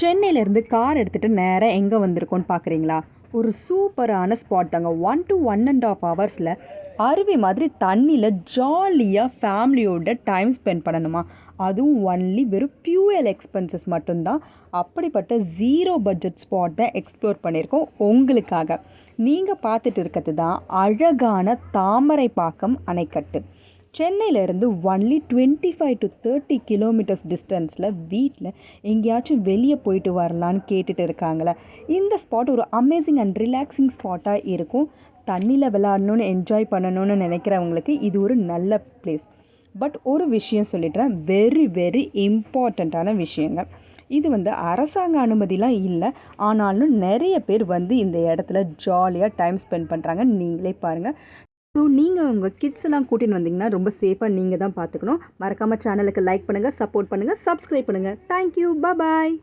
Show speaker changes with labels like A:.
A: சென்னையிலேருந்து கார் எடுத்துகிட்டு நேராக எங்கே வந்திருக்கோன்னு பார்க்குறீங்களா ஒரு சூப்பரான ஸ்பாட் தாங்க. One to one and half ஹவர்ஸில் அருவி மாதிரி தண்ணியில் ஜாலியாக ஃபேமிலியோட டைம் ஸ்பெண்ட் பண்ணணுமா? அதுவும் ஒன்லி வெறும் ஃபியூயல் எக்ஸ்பென்சஸ் மட்டும்தான். அப்படிப்பட்ட ஜீரோ பட்ஜெட் ஸ்பாட் தான் எக்ஸ்ப்ளோர் பண்ணியிருக்கோம் உங்களுக்காக. நீங்கள் பார்த்துட்டு இருக்கிறது தான் அழகான தாமரை பாக்கம் அணைக்கட்டு. சென்னையிலேருந்து only twenty five to thirty kilometres டிஸ்டன்ஸில் வீட்டில் எங்கேயாச்சும் வெளியே போயிட்டு வரலான்னு கேட்டுட்டு இருக்காங்களே. இந்த ஸ்பாட் ஒரு அமேசிங் அண்ட் ரிலாக்ஸிங் ஸ்பாட்டாக இருக்கும். தண்ணியில் விளாடணுன்னு என்ஜாய் பண்ணணும்னு நினைக்கிறவங்களுக்கு இது ஒரு நல்ல பிளேஸ் பட் ஒரு விஷயம் சொல்லிடுறேன். வெரி வெரி இம்பார்ட்டண்ட்டான விஷயங்கள் இது வந்து அரசாங்க அனுமதிலாம் இல்லை. ஆனாலும் நிறைய பேர் வந்து இந்த இடத்துல ஜாலியாக டைம் ஸ்பெண்ட் பண்ணுறாங்க நீங்களே பாருங்கள் ஸோ நீங்கள் உங்கள் கிட்ஸெல்லாம் கூட்டின்னு வந்தீங்கன்னா ரொம்ப சேஃபாக நீங்கள் தான் பார்த்துக்கணும் மறக்காமல் சேனலுக்கு லைக் பண்ணுங்கள் சப்போர்ட் பண்ணுங்கள் சப்ஸ்கிரைப் பண்ணுங்கள் தேங்க்யூ பாய்